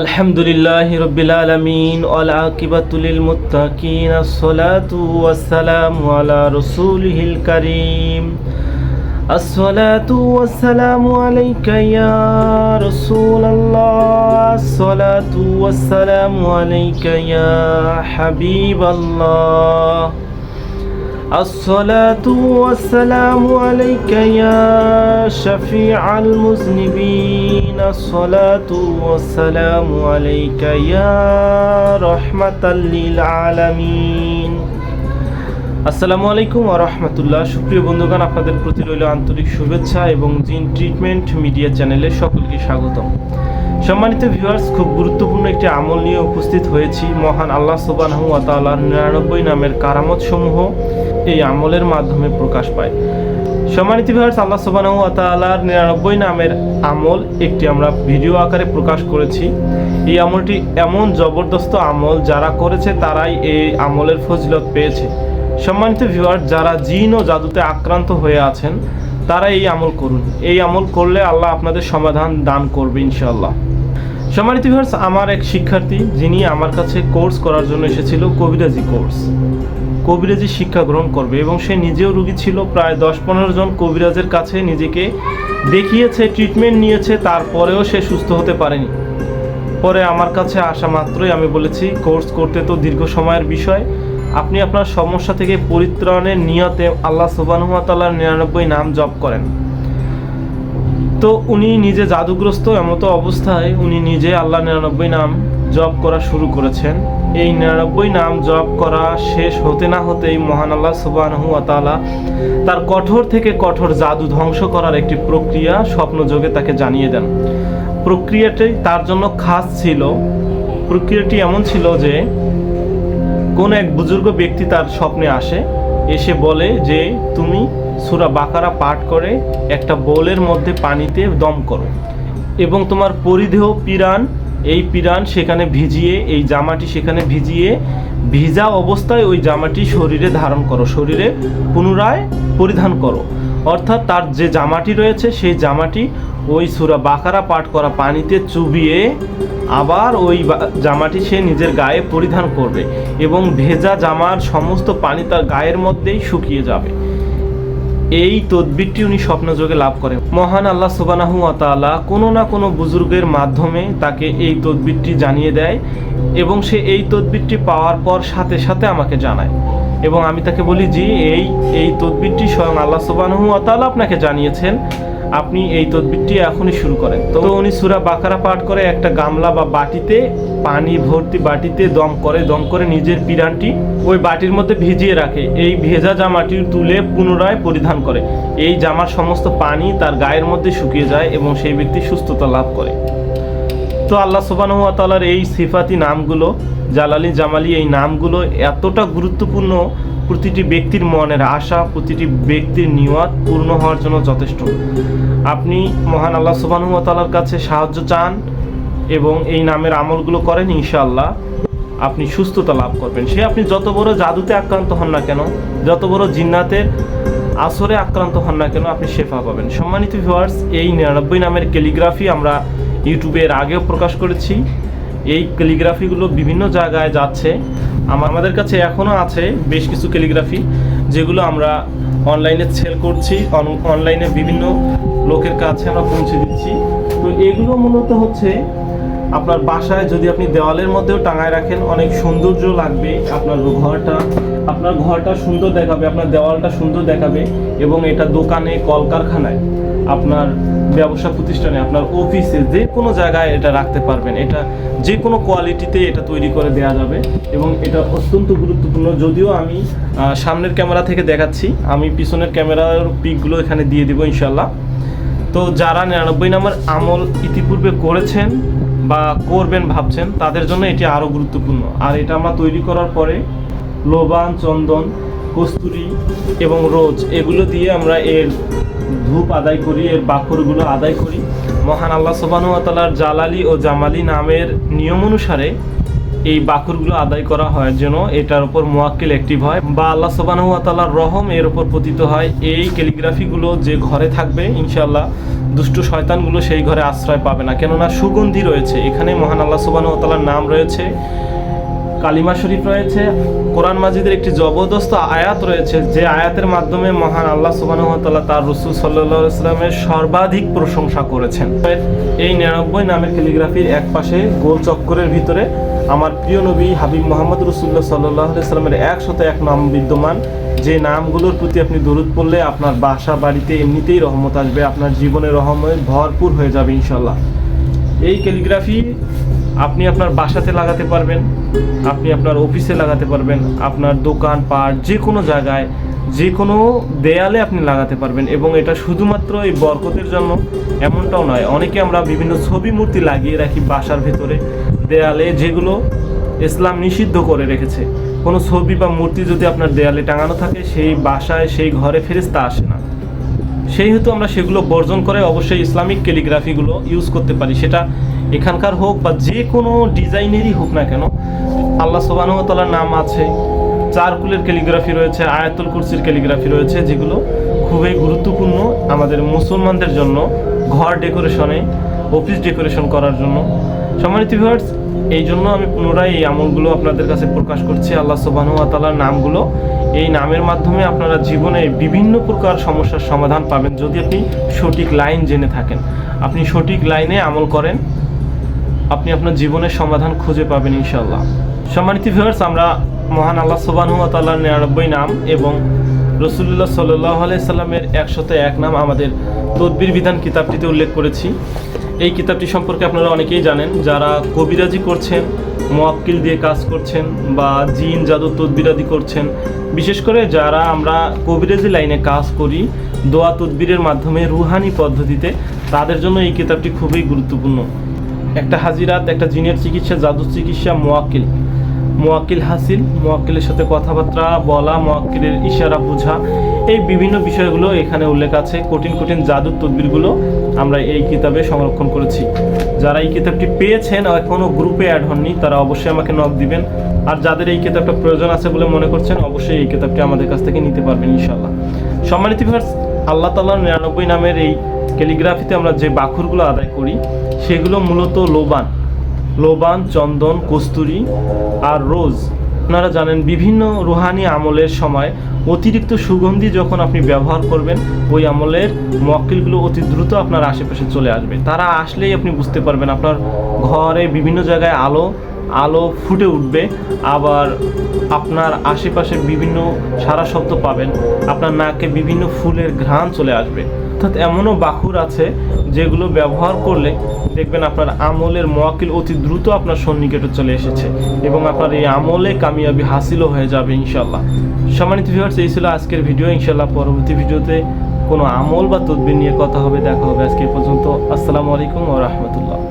আলহামদুলিল্লাহ রবিল আলমিন আলাকিবাতুলিল মুতাকিন আসসালাতু ওয়াসসালামু আলা রসুলহিল করিম। আসসালাতু ওয়াসসালামু আলাইকা ইয়া রাসূলুল্লাহ। আসসালাতু ওয়াসসালামু আলাইকা হাবিবাল্লাহ। الصلاة والسلام عليك يا شفيع المذنبين الصلاة والسلام عليك يا رحمة للعالمين আসসালামু আলাইকুম ওয়া রাহমাতুল্লাহ সুপ্রিয় বন্ধুগণ আপনাদের প্রতি রইল আন্তরিক শুভেচ্ছা এবং জিন ট্রিটমেন্ট মিডিয়া চ্যানেলে সকলকে স্বাগতম সম্মানিত ভিউয়ার্স খুব গুরুত্বপূর্ণ একটি আমল নিয়ে উপস্থিত হয়েছি মহান আল্লাহ সুবহানাহু ওয়া তাআলার নিরানব্বই নামের কারামত সমূহ এই আমলের মাধ্যমে প্রকাশ পায়। সম্মানিত ভিউয়ার্স আল্লাহ সুবহানাহু ওয়া তাআলার নিরানব্বই নামের আমল একটি আমরা ভিডিও আকারে প্রকাশ করেছি। এই আমলটি এমন জবরদস্ত আমল যারা করেছে তারাই এই আমলের ফজিলত পেয়েছে। সম্মানিত ভিউয়ার যারা জিন ও জাদুতে আক্রান্ত হয়ে আছেন, তারা এই আমল করুন। এই আমল করলে আল্লাহ আপনাদের সমাধান দান করবে ইনশাআল্লাহ। সম্মানিত ভিউয়ার্স আমার এক শিক্ষার্থী, যিনি আমার কাছে কোর্স করার জন্য এসেছিল, কবিরাজি কোর্স কবিরাজি শিক্ষা গ্রহণ করবে এবং সে নিজেও রুগী ছিল, প্রায় দশ পনেরো জন কবিরাজের কাছে নিজেকে দেখিয়েছে ট্রিটমেন্ট নিয়েছে, তারপরেও সে সুস্থ হতে পারেনি। পরে আমার কাছে আসা মাত্রই আমি বলেছি, কোর্স করতে তো দীর্ঘ সময়ের বিষয়। আপনি আপনার সমস্যা থেকে পরিত্রাণের নিয়তে আল্লাহ সুবানুয়াতাল্লাহর নিরানব্বই নাম জপ করেন। তো উনি নিজে জাদুগ্রস্ত, এমতো অবস্থায় উনি নিজে আল্লাহ নিরানব্বই নাম জপ করা শুরু করেছেন। এই নিরানব্বই নাম জপ করা শেষ হতে না হতেই মহান আল্লাহ সুবানহুয়াতালা তার কঠোর থেকে কঠোর জাদু ধ্বংস করার একটি প্রক্রিয়া স্বপ্নযোগে তাকে জানিয়ে দেন। প্রক্রিয়াটি তার জন্য খাস ছিল। প্রক্রিয়াটি এমন ছিল যে, কোন এক বুজুর্গ ব্যক্তি তার স্বপ্নে আসে, এসে বলে যে, তুমি সুরা বাকারা পাঠ করে একটা বোলের মধ্যে পানিতে দম করো এবং তোমার পরিধেয় পিরান এই পিরান সেখানে ভিজিয়ে, এই জামাটি সেখানে ভিজিয়ে, ভিজা অবস্থায় ওই জামাটি শরীরে ধারণ করো, শরীরে পুনরায় পরিধান করো। অর্থাৎ তার যে জামাটি রয়েছে, সেই জামাটি ওই সুরা বাকারা পাঠ করা পানিতে চুবিয়ে আবার ওই জামাটি সে নিজের গায়ে পরিধান করবে এবং ভেজা জামার সমস্ত পানি তার গায়ের মধ্যেই শুকিয়ে যাবে। এই তদবিরটি উনি স্বপ্নযোগে লাভ করেন। মহান আল্লাহ সুবানাহু আতালা কোনো না কোনো বুজুর্গের মাধ্যমে তাকে এই তদবিরটি জানিয়ে দেয় এবং সে এই তদবিরটি পাওয়ার পর সাথে সাথে আমাকে জানায়। এবং আমি তাকে বলি যে এই এই তদবিরটি স্বয়ং আল্লাহ সুবানাহু আতালা আপনাকে জানিয়েছেন। আপনি এই তদবিরটি এখনই শুরু করেন। তো উনি সুরা বাকারা পাঠ করে একটা গামলা বা বাটিতে পানি ভর্তি বাটিতে দম করে দম করে নিজের পিরানটি ওই বাটির মধ্যে ভিজিয়ে রাখে। এই ভেজা জামাটি তুলে পুনরায় পরিধান করে। এই জামার সমস্ত পানি তার গায়ের মধ্যে শুকিয়ে যায় এবং সেই ব্যক্তি সুস্থতা লাভ করে। তো আল্লাহ সুবানুয়াতালার এই সিফাতি নামগুলো, জালালি জামালি এই নামগুলো এতটা গুরুত্বপূর্ণ প্রতিটি ব্যক্তির মনের আশা, প্রতিটি ব্যক্তির নিয়ত পূর্ণ হওয়ার জন্য যথেষ্ট। আপনি মহান আল্লাহ সুবানুয়াতালার কাছে সাহায্য চান এবং এই নামের আমলগুলো করেন, ইনশাআল্লাহ আপনি সুস্থতা লাভ করবেন। সে আপনি যত বড় জাদুতে আক্রান্ত হন না কেন, যত বড় জিন্নাতের আসরে আক্রান্ত হন না কেন, আপনি শেফা পাবেন। সম্মানিত ভিউয়ার্স, এই নিরানব্বই নামের ক্যালিগ্রাফি আমরা ইউটিউবে এর আগেও প্রকাশ করেছি। এই ক্যালিগ্রাফিগুলো বিভিন্ন জায়গায় যাচ্ছে। আমাদের কাছে এখনও আছে বেশ কিছু ক্যালিগ্রাফি, যেগুলো আমরা অনলাইনে সেল করছি, অন- অনলাইনে বিভিন্ন লোকের কাছে আমরা পৌঁছে দিচ্ছি। তো এগুলো মূলত হচ্ছে আপনার বাসায় যদি আপনি দেওয়ালের মধ্যেও টাঙায় রাখেন, অনেক সৌন্দর্য লাগবে আপনার ঘরটা। আপনার ঘরটা সুন্দর দেখাবে, আপনার দেওয়ালটা সুন্দর দেখাবে এবং এটা দোকানে, কলকারখানায়, আপনার ব্যবসা প্রতিষ্ঠানে, আপনার অফিসে যে কোনো জায়গায় এটা রাখতে পারবেন। এটা যে কোনো কোয়ালিটিতে এটা তৈরি করে দেওয়া যাবে এবং এটা অত্যন্ত গুরুত্বপূর্ণ। যদিও আমি সামনের ক্যামেরা থেকে দেখাচ্ছি, আমি পিছনের ক্যামেরার পিকগুলো এখানে দিয়ে দিব ইনশাল্লাহ তো যারা নিরানব্বই নাম্বার আমল ইতিপূর্বে করেছেন বা করবেন ভাবছেন, তাদের জন্য এটি আরও গুরুত্বপূর্ণ। আর এটা আমরা তৈরি করার পরে লোবান, চন্দন, কস্তুরি এবং রোজ এগুলো দিয়ে আমরা এর ধূপ আদায় করি, এর বাকরগুলো আদায় করি। মহান আল্লাহ সোবানুয়াতালার জালালি ও জামালি নামের নিয়ম অনুসারে এই বাকুরগুলো আদায় করা হয় যেন এটার উপর মোয়াক্কিল অ্যাক্টিভ হয় বা আল্লাহ সোবানুয়াতালার রহম এর উপর পতিত হয়। এই ক্যালিগ্রাফিগুলো যে ঘরে থাকবে ইনশাল্লাহ দুষ্ট শয়তানগুলো সেই ঘরে আশ্রয় পাবে না। কেননা সুগন্ধি রয়েছে। এখানে মহান আল্লাহ সুবাহ তালার নাম রয়েছে। কালিমা শরীফ রয়েছে, কোরআন মাজিদের একটি জবরদস্ত আয়াত রয়েছে, যে আয়াতের মাধ্যমে মহান আল্লাহ সুবাহতাল্লাহ তার রসুল সাল্লাহ ইসলামের সর্বাধিক প্রশংসা করেছেন। এই নিরানব্বই নামের ক্যালিগ্রাফির এক পাশে গোল চক্করের ভিতরে আমার প্রিয় নবী হাবিব মোহাম্মদ রসুল্লাহ সাল্লাহ ইসলামের একশত এক নাম বিদ্যমান, যে নামগুলোর প্রতি আপনি দরুদ পড়লে আপনার বাসা বাড়িতে এমনিতেই রহমত আসবে, আপনার জীবনে রহমত ভরপুর হয়ে যাবে ইনশাল্লাহ এই ক্যালিগ্রাফি আপনি আপনার বাসাতে লাগাতে পারবেন, আপনি আপনার অফিসে লাগাতে পারবেন, আপনার দোকান, পাট, যে কোনো জায়গায়, যে কোনো দেয়ালে আপনি লাগাতে পারবেন এবং এটা শুধুমাত্র এই বরকতের জন্য এমনটাও নয়। অনেকে আমরা বিভিন্ন ছবি মূর্তি লাগিয়ে রাখি বাসার ভেতরে, দেয়ালে যেগুলো ইসলাম নিষিদ্ধ করে রেখেছে। কোনো ছবি বা মূর্তি যদি আপনার দেয়ালে টাঙানো থাকে, সেই বাসায়, সেই ঘরে ফেরেস্তা আসে না। সেই হেতু আমরা সেগুলো বর্জন করে অবশ্যই ইসলামিক ক্যালিগ্রাফিগুলো ইউজ করতে পারি। সেটা এখানকার হোক বা যে কোনো ডিজাইনেরই হোক না কেন, আল্লাহ সোবানুতলার নাম আছে, চারকুলের ক্যালিগ্রাফি রয়েছে, আয়াতুল কুরসির ক্যালিগ্রাফি রয়েছে, যেগুলো খুবই গুরুত্বপূর্ণ আমাদের মুসলমানদের জন্য, ঘর ডেকোরেশনে অফিস ডেকোরেশন করার জন্য। সম্মানিত ভিউয়ার্স এই জন্য আমি পুনরায় এই আমলগুলো আপনাদের কাছে প্রকাশ করছি আল্লাহ সোবানুয়াতালার নামগুলো। এই নামের মাধ্যমে আপনারা জীবনে বিভিন্ন প্রকার সমস্যার সমাধান পাবেন যদি আপনি সঠিক লাইন জেনে থাকেন। আপনি সঠিক লাইনে আমল করেন, আপনি আপনার জীবনের সমাধান খুঁজে পাবেন ইনশাল্লাহ সম্মানিত ভিউয়ার্স আমরা মহান আল্লাহ সোবানুয়াতাল্লাহ নিরানব্বই নাম এবং রসুল্লাহ সাল্লাহ আলাইসাল্লামের একশত এক নাম আমাদের তদ্বির বিধান কিতাবটিতে উল্লেখ করেছি। এই কিতাবটি সম্পর্কে আপনারা অনেকেই জানেন, যারা কবিরাজি করছেন, মোয়াক্কিল দিয়ে কাজ করছেন বা জিন, জাদু তদবিরাদি করছেন, বিশেষ করে যারা আমরা কবিরাজি লাইনে কাজ করি, দোয়া তদবিরের মাধ্যমে রুহানি পদ্ধতিতে, তাদের জন্য এই কিতাবটি খুবই গুরুত্বপূর্ণ। একটা হাজিরাত, একটা জিনের চিকিৎসা জাদু চিকিৎসা, মোয়াক্কিল। মোয়াক্কিল হাসিল, মোয়াক্কিলের সাথে কথাবার্তা বলা, মোয়াক্কিলের ইশারা বোঝা, এই বিভিন্ন বিষয়গুলো এখানে উল্লেখ আছে। কঠিন কঠিন জাদুর তদবিরগুলো আমরা এই কিতাবে সংরক্ষণ করেছি। যারা এই কিতাবটি পেয়েছেন এখনও গ্রুপে অ্যাড হননি, তারা অবশ্যই আমাকে নক দিবেন। আর যাদের এই কিতাবটা প্রয়োজন আছে বলে মনে করছেন, অবশ্যই এই কিতাবটি আমাদের কাছ থেকে নিতে পারবেন ইনশাল্লাহ সম্মানিত ভিউয়ার্স আল্লাহ তাল্লাহ নিরানব্বই নামের এই ক্যালিগ্রাফিতে আমরা যে বাখুরগুলো আদায় করি, সেগুলো মূলত লোবান। লোবান, চন্দন, কস্তুরি আর রোজ। আপনারা জানেন বিভিন্ন রুহানি আমলের সময় অতিরিক্ত সুগন্ধি যখন আপনি ব্যবহার করবেন, ওই আমলের মক্কেলগুলো অতি দ্রুত আপনার আশেপাশে চলে আসবে। তারা আসলেই আপনি বুঝতে পারবেন আপনার ঘরে বিভিন্ন জায়গায় আলো আলো ফুটে উঠবে, আবার আপনার আশেপাশে বিভিন্ন সারা শব্দ পাবেন, আপনার নাকে বিভিন্ন ফুলের ঘ্রাণ চলে আসবে। অর্থাৎ এমনও বাকুর আছে যেগুলো ব্যবহার করলে দেখবেন আপনার আমলের মোয়াকিল অতি দ্রুত আপনার সন্নিকটে চলে এসেছে এবং আপনার এই আমলে কামিয়াবি হাসিলও হয়ে যাবে ইনশাল্লাহ সম্মানিত ভিউয়ার্স এই ছিল আজকের ভিডিও ইনশাল্লাহ পরবর্তী ভিডিওতে কোনো আমল বা তদবির নিয়ে কথা হবে, দেখা হবে আজকে পর্যন্ত। আসসালামু আলাইকুম ও রহমতুল্লাহ।